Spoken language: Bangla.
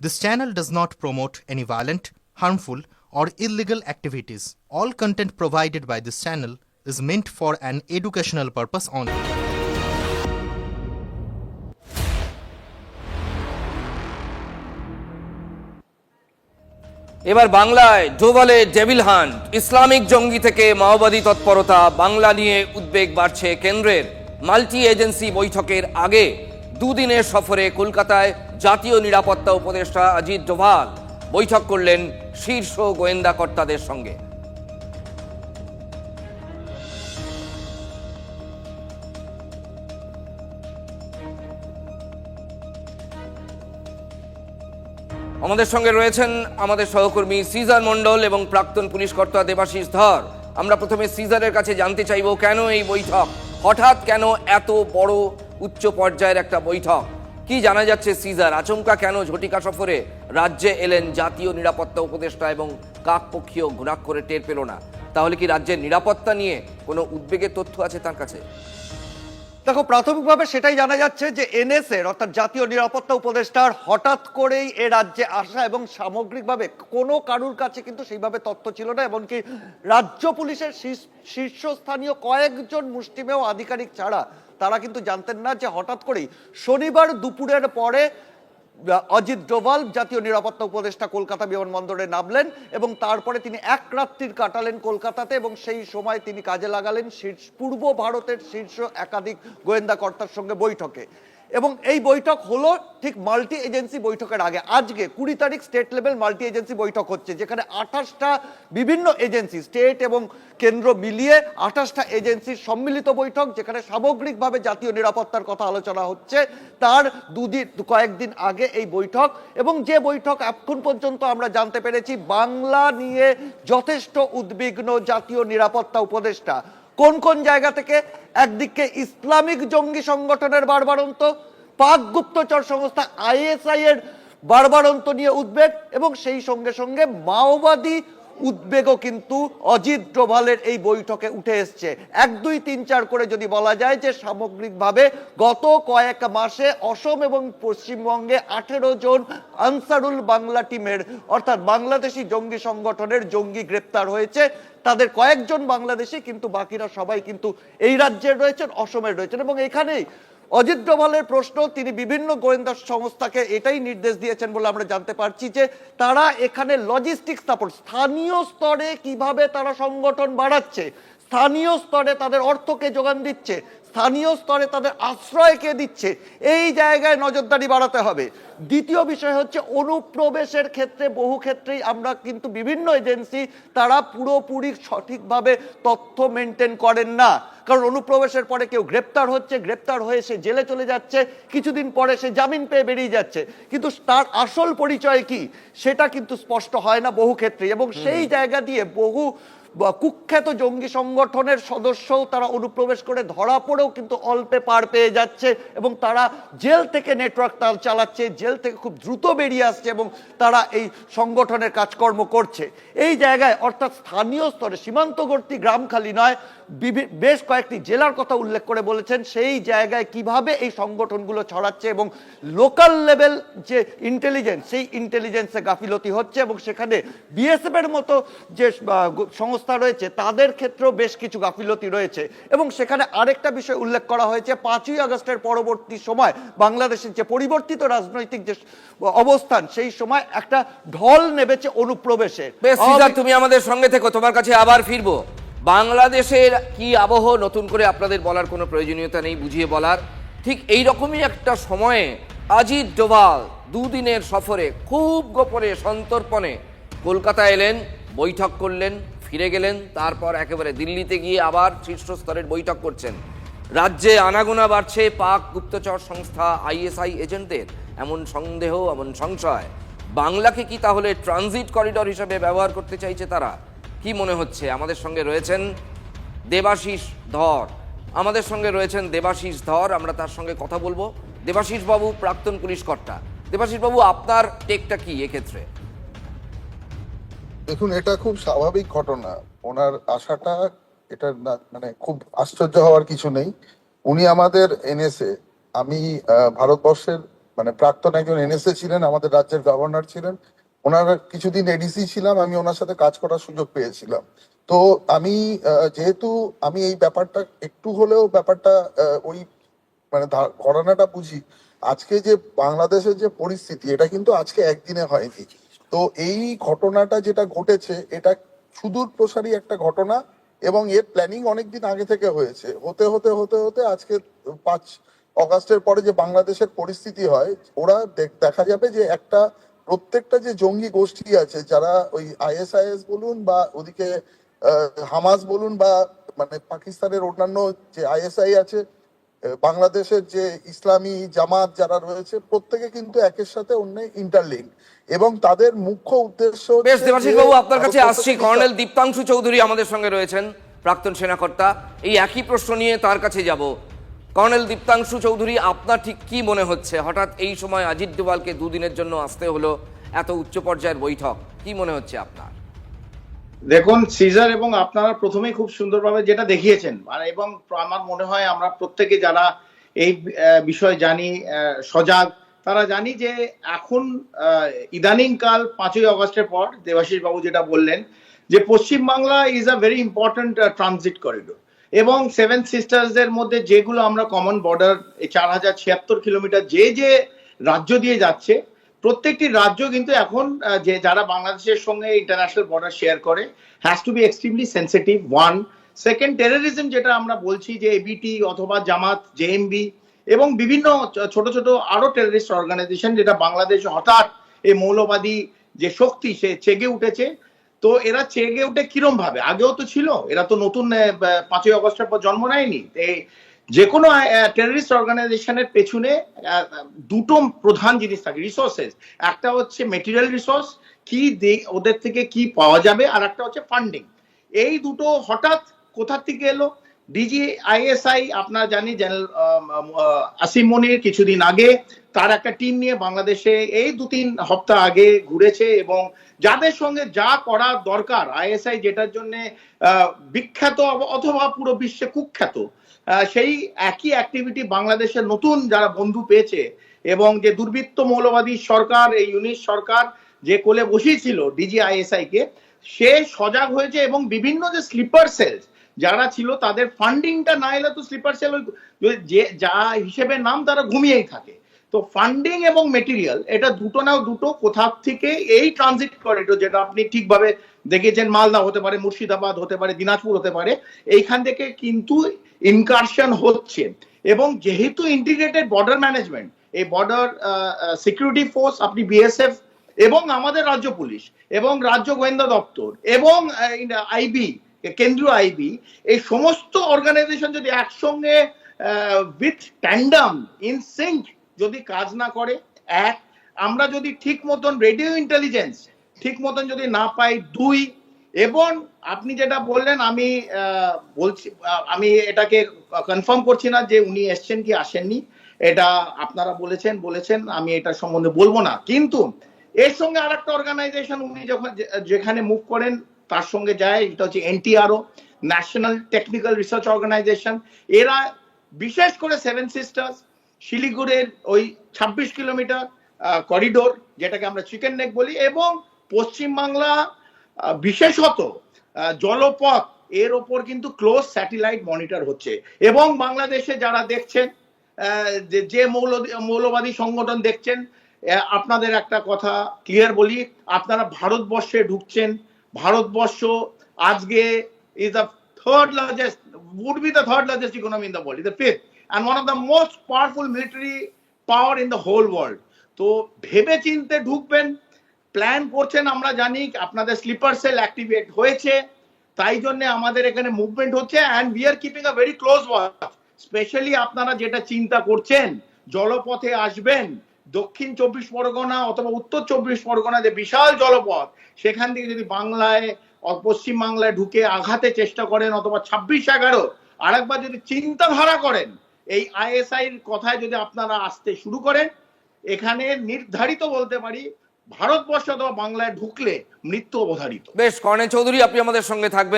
This channel does not promote any violent, harmful, or illegal activities. All content provided by this channel is meant for an educational purpose only. এবার বাংলায় ডোভালে ডেভিল হান্ট ইসলামিক জঙ্গি থেকে মাওবাদী তৎপরতা বাংলা নিয়ে উদ্বেগ বাড়ছে কেন্দ্রের মাল্টি এজেন্সি বৈঠকের আগে দুদিনের সফরে কলকাতায় জাতীয় নিরাপত্তা উপদেষ্টা অজিত ডোভাল বৈঠক করলেন শীর্ষ গোয়েন্দা কর্তাদের সঙ্গে। আমাদের সঙ্গে রয়েছেন আমাদের সহকর্মী সিজার মণ্ডল এবং প্রাক্তন পুলিশ কর্তা দেবাশিস ধর। আমরা প্রথমে সিজারের কাছে জানতে চাইব কেন এই বৈঠক? হঠাৎ কেন এত বড় উচ্চ পর্যায়ের একটা বৈঠক? কি জানা যাচ্ছে সিজার? আচমকা কেন ঝটিকা সফরে? রাজ্যে এলেন জাতীয় নিরাপত্তা উপদেষ্টা এবং কাকপক্ষীয় ঘুরাক করে টের পেল না। তাহলে কি রাজ্যের নিরাপত্তা নিয়ে কোনো উদ্বেগের তথ্য আছে তার কাছে? দেখো, প্রাথমিকভাবে সেটাই জানা যাচ্ছে যে এনএসএর, অর্থাৎ জাতীয় নিরাপত্তা উপদেষ্টার, হঠাৎ করেই এ রাজ্যে আসা এবং সামগ্রিকভাবে কোনো কারুর কাছে কিন্তু সেইভাবে তথ্য ছিল না, এমনকি রাজ্য পুলিশের শীর্ষ- শীর্ষস্থানীয় কয়েকজন মুষ্টিমেয় আধিকারিক ছাড়া তারা কিন্তু জানতেন না যে হঠাৎ করেই শনিবার দুপুরের পরে অজিত ডোভাল, জাতীয় নিরাপত্তা উপদেষ্টা কলকাতা বিমানবন্দরে নামলেন এবং তারপরে তিনি এক রাত্রির কাটালেন কলকাতাতে এবং সেই সময় তিনি কাজে লাগালেন শীর্ষ, পূর্ব ভারতের শীর্ষ একাধিক গোয়েন্দা কর্তার সঙ্গে বৈঠকে। এবং এই বৈঠক হলো ঠিক মাল্টি এজেন্সি বৈঠকের আগে। আজকে কুড়ি তারিখ স্টেট লেভেল মাল্টি এজেন্সি বৈঠক হচ্ছে, যেখানে আঠাশটা বিভিন্ন এজেন্সি, স্টেট এবং কেন্দ্র মিলিয়ে আঠাশটা এজেন্সির সম্মিলিত বৈঠক, যেখানে সামগ্রিকভাবে জাতীয় নিরাপত্তার কথা আলোচনা হচ্ছে। তার দুদিন, কয়েকদিন আগে এই বৈঠক এবং যে বৈঠক এখন পর্যন্ত আমরা জানতে পেরেছি, বাংলা নিয়ে যথেষ্ট উদ্বিগ্ন জাতীয় নিরাপত্তা উপদেষ্টা। কোন কোন জায়গা থেকে? একদিকে ইসলামিক জঙ্গি সংগঠনের বারবারন্ত পাক গুপ্তচর সংস্থা আইএসআই এর বারবারন্ত নিয়ে উদ্বেগ এবং সেই সঙ্গে সঙ্গে মাওবাদী উদ্বেগও কিন্তু অজিত ডোভালের এই বৈঠকে উঠে এসছে। এক, দুই, তিন, চার করে যদি বলা যায় যে সামগ্রিকভাবে গত কয়েক মাসে অসম এবং পশ্চিমবঙ্গে আঠেরো জন আনসারুল বাংলা টিমের অর্থাৎ বাংলাদেশি জঙ্গি সংগঠনের জঙ্গি গ্রেপ্তার হয়েছে। তাদের কয়েকজন বাংলাদেশি কিন্তু বাকিরা সবাই কিন্তু এই রাজ্যের রয়েছেন, অসমের রয়েছেন এবং এখানেই অজিত ডোভালের প্রশ্ন, তিনি বিভিন্ন গোয়েন্দা সংস্থাকে এটাই নির্দেশ দিয়েছেন বলে আমরা জানতে পারছি যে তারা এখানে লজিস্টিক সাপোর্ট স্থানীয় স্তরে কীভাবে তারা সংগঠন বাড়াচ্ছে, স্থানীয় স্তরে তাদের অর্থকে যোগান দিচ্ছে স্থানীয় স্তরে তাদের আশ্রয় কে দিচ্ছে? এই জায়গায় নজরদারি বাড়াতে হবে। দ্বিতীয় বিষয় হচ্ছে অনুপ্রবেশের ক্ষেত্রে বহু ক্ষেত্রেই আমরা কিন্তু বিভিন্ন এজেন্সি তারা পুরোপুরি সঠিকভাবে তথ্য মেনটেন করেন না। কারণ অনুপ্রবেশের পরে কেউ গ্রেপ্তার হচ্ছে গ্রেপ্তার হয়ে সে জেলে চলে যাচ্ছে কিছুদিন পরে সে জামিন পেয়ে বেরিয়ে যাচ্ছে। কিন্তু তার আসল পরিচয় কি? সেটা কিন্তু স্পষ্ট হয় না বহু ক্ষেত্রে। এবং সেই জায়গা দিয়ে বহু কুখ্যাত জঙ্গি সংগঠনের সদস্যও তারা অনুপ্রবেশ করে, ধরা পড়েও কিন্তু অল্পে পার পেয়ে যাচ্ছে এবং তারা জেল থেকে নেটওয়ার্ক তার চালাচ্ছে, জেল থেকে খুব দ্রুত বেরিয়ে আসছে এবং তারা এই সংগঠনের কাজকর্ম করছে। এই জায়গায় অর্থাৎ স্থানীয় স্তরে, সীমান্তবর্তী গ্রাম খালি নয় বেশ কয়েকটি জেলার কথা উল্লেখ করে বলেছেন, সেই জায়গায় কীভাবে এই সংগঠনগুলো ছড়াচ্ছে এবং লোকাল লেভেল যে ইন্টেলিজেন্স সেই ইন্টেলিজেন্সে গাফিলতি হচ্ছে এবং সেখানে বিএসএফ এর মতো যে গো- সংস্থা রয়েছে তাদের ক্ষেত্রেও বেশ কিছু গাফিলতি রয়েছে। এবং সেখানে আরেকটা বিষয় উল্লেখ করা হয়েছে পাঁচই আগস্টের পরবর্তী সময় বাংলাদেশের যে পরিবর্তিত রাজনৈতিক যে অবস্থান সেই সময় একটা ঢল নেবেছে অনুপ্রবেশে। তুমি আমাদের সঙ্গে থেকো তোমার কাছে আবার ফিরবো। বাংলাদেশের কি আবহ নতুন করে আপনাদের বলার কোনো প্রয়োজনীয়তা নেই বুঝিয়ে বলার? ঠিক এই রকমই একটা সময়ে অজিত ডোভাল দুদিনের সফরে খুব গোপনে সন্তর্পণে কলকাতা এলেন বৈঠক করলেন ফিরে গেলেন, তারপর একেবারে দিল্লিতে গিয়ে আবার শীর্ষস্তরের বৈঠক করছেন। রাজ্যে আনাগোনা বাড়ছে পাক গুপ্তচর সংস্থা আইএসআই এজেন্টদের। এমন সন্দেহ, এমন সংশয়। বাংলাকে কি তাহলে ট্রানজিট করিডর হিসেবে ব্যবহার করতে চাইছে তারা? কি মনে হচ্ছে? আমাদের সঙ্গে রয়েছেন দেবাশিস ধর। আমাদের সঙ্গে রয়েছেন দেবাশিস ধর, আমরা তার সঙ্গে কথা বলব। দেবাশিস বাবু প্রাক্তন পুলিশ কর্তা। দেবাশিস বাবু আপনার টেকটা কি এক্ষেত্রে? দেখুন, এটা খুব স্বাভাবিক ঘটনা। ওনার আশাটা, এটা মানে খুব আশ্চর্য হওয়ার কিছু নেই। উনি আমাদের এনেছে আমি ভারতবর্ষের মানে প্রাক্তন একজন এনএসএ ছিলেন, আমাদের রাজ্যের গভর্নর ছিলেন। ওনার কিছুদিন এডিসি ছিলাম, আমি ওনার সাথে কাজ করার সুযোগ পেয়েছিলাম। তো আমি যেহেতু আমি এই ব্যাপারটা, একটু হলেও ব্যাপারটা ওই মানে ঘটনাটা বুঝি, আজকে যে বাংলাদেশের যে পরিস্থিতি, এটা কিন্তু আজকে একদিনে হয়নি। তো এই ঘটনাটা যেটা ঘটেছে, এটা সুদূর প্রসারী একটা ঘটনা এবং এর প্ল্যানিং অনেকদিন আগে থেকে হয়েছে। হতে হতে হতে হতে আজকে পাঁচ অগাস্টের পরে যে বাংলাদেশের পরিস্থিতি হয়, ওরা দেখা যাবে যে একটা প্রত্যেকটা যে জঙ্গি গোষ্ঠী আছে, যারা ওই আইএসআইএস বলুন বা ওদিকে হামাস বলুন বা মানে পাকিস্তানের অন্যান্য যে আইএসআই আছে বাংলাদেশের যে ইসলামী জামাত যারা রয়েছে প্রত্যেকে কিন্তু একের সাথে অন্য ইন্টারলিঙ্ক এবং তাদের মুখ্য উদ্দেশ্য বেশ দেবাশিস বাবু আপনার কাছে আসছি। কর্নেল দীপ্তাংশু চৌধুরী আমাদের সঙ্গে রয়েছেন প্রাক্তন সেনাকর্তা। এই একই প্রশ্ন নিয়ে তার কাছে যাব। কর্নেল দীপ্তাংশু চৌধুরী আপনার ঠিক কি মনে হচ্ছে? হঠাৎ এই সময় অজিত ডোভালকে দুদিনের জন্য আসতে হলো এত উচ্চ পর্যায়ের বৈঠক কি মনে হচ্ছে আপনার? দেখুন সিজার এবং আপনারা প্রথমেই খুব সুন্দরভাবে যেটা দেখিয়েছেন আর এবং আমার মনে হয় আমরা প্রত্যেকে যারা এই বিষয়ে জানি সজাগ, তারা জানি যে এখন ইদানিং কাল পাঁচই অগস্টের পর দেবাশিস বাবু যেটা বললেন, যে Paschim Bangla is a very important transit corridor এবং সেভেন সিস্টার্সদের মধ্যে যেগুলো আমরা কমন বর্ডার চার হাজার ছিয়াত্তর কিলোমিটার যে যে রাজ্য দিয়ে যাচ্ছে প্রত্যেকটি রাজ্য কিন্তু এখন যে যারা বাংলাদেশের সঙ্গে ইন্টারন্যাশনাল বর্ডার শেয়ার করে has to be extremely sensitive one second terrorism যেটা আমরা বলছি যে এবিটি অথবা জামাত জেএমবি এবং বিভিন্ন ছোট ছোট আরও টেররিস্ট অর্গানাইজেশন যেটা বাংলাদেশ হঠাৎ এই মৌলবাদী যে শক্তি, সে চেগে উঠেছে। তো এরা চেগে উঠে কিরম ভাবে আগেও তো ছিল, এরা তো নতুন পাঁচই অগস্টের পর জন্ম নেয়নি। যে কোনো টেররিস্ট অর্গানাইজেশনের পেছনে দুটো প্রধান জিনিস থাকে রিসোর্সেস একটা হচ্ছে মেটেরিয়াল রিসোর্স কি ওদের থেকে কি পাওয়া যাবে, আর একটা হচ্ছে ফান্ডিং এই দুটো হঠাৎ কোথা থেকে এলো? ডিজি আইএসআই আপনারা জানি জেনারেল আসিম মনির কিছুদিন আগে তার একটা টিম নিয়ে বাংলাদেশে এই দু তিন সপ্তাহ আগে ঘুরেছে এবং যাদের সঙ্গে যা করা দরকার আইএসআই যেটার জন্য বিখ্যাত অথবা পুরো বিশ্বে কুখ্যাত সেই একই অ্যাক্টিভিটি বাংলাদেশের নতুন যারা বন্ধু পেয়েছে এবং যে দুর্বৃত্ত মৌলবাদী সরকার, এই ইউনিট সরকার যে কোলে বসিয়েছিল ডিজিআইএসআই কে, সে সজাগ হয়েছে এবং বিভিন্ন যে স্লিপার সেলস যারা ছিল তাদের ফান্ডিংটা না এলে তো স্লিপার সেল যে, যা হিসেবে নাম তারা ঘুমিয়েই থাকে। তো ফান্ডিং এবং মেটেরিয়াল এটা দুটো নাও দুটো কোথাও থেকে এই ট্রানজিট করিডোর যেটা আপনি ঠিকভাবে দেখেছেন, মালদা হতে পারে, মুর্শিদাবাদ হতে পারে, দিনাজপুর হতে পারে, এইখান থেকে কিন্তু ইনকারশন হচ্ছে। এবং যেহেতু ইন্টিগ্রেটেড বর্ডার ম্যানেজমেন্ট এই বর্ডার সিকিউরিটি ফোর্স আপনি বিএসএফ এবং আমাদের রাজ্য পুলিশ এবং রাজ্য গোয়েন্দা দপ্তর এবং আইবি কেন্দ্রীয় আইবি এই সমস্ত অর্গানাইজেশন যদি একসঙ্গে উইথ ট্যান্ডাম ইন সিঙ্ক যদি কাজ না করে, এক, আমরা যদি ঠিক মতন রেডিও ইন্টেলিজেন্স ঠিক মতন যদি না পাই, দুই, এবং আপনি যেটা বললেন, আমি বলছি আমি এটাকে কনফার্ম করছি না যে উনি এসছেন কি আসেননি, এটা আপনারা বলেছেন বলেছেন, আমি এটা সম্বন্ধে বলব না। কিন্তু এর সঙ্গে আর একটা অর্গানাইজেশন উনি যখন যেখানে মুভ করেন তার সঙ্গে যায়, এটা হচ্ছে NTRO national technical research organisation এরা বিশেষ করে সেভেন সিস্টার্স শিলিগুড়ির ওই ছাব্বিশ কিলোমিটার করিডোর যেটাকে আমরা চিকেন নেক বলি, এবং পশ্চিমবাংলা বিশেষত জলপথ, এর ওপর কিন্তু ক্লোজ স্যাটেলাইট মনিটর হচ্ছে। এবং বাংলাদেশে যারা দেখছেন যে মৌল, মৌলবাদী সংগঠন দেখছেন আপনাদের একটা কথা ক্লিয়ার বলি, আপনারা ভারতবর্ষে ঢুকছেন ভারতবর্ষ আজকে is the third largest be the third largest economy in the world, is the fifth, and one of the most powerful military power in the whole world. তো ভেবে চিনতে ঢুকবেন প্ল্যান করছেন আমরা জানি আপনাদের স্লিপার সেল অ্যাক্টিভেট হয়েছে তাই জন্য আমাদের এখানে মুভমেন্ট হচ্ছে and we are keeping a very close watch specially আপনারা যেটা চিন্তা করছেন জলপথে আসবেন দক্ষিণ চব্বিশ পরগনা অথবা উত্তর চব্বিশ পরগনা যে বিশাল জলপথ, সেখান থেকে যদি বাংলায় পশ্চিম বাংলায় ঢুকে আঘাতে চেষ্টা করেন অথবা ছাব্বিশ এগারো, আরেকবার যদি চিন্তাধারা করেন, এই আইএসআই কথায় যদি আপনারা আসতে শুরু করেন, এখানে নির্ধারিত বলতে পারি ভারতবর্ষ অথবা বাংলায় ঢুকলে মৃত্যু অবধারিত। বেশ, কর্নেল চৌধুরী, আপনি আমাদের সঙ্গে থাকবেন।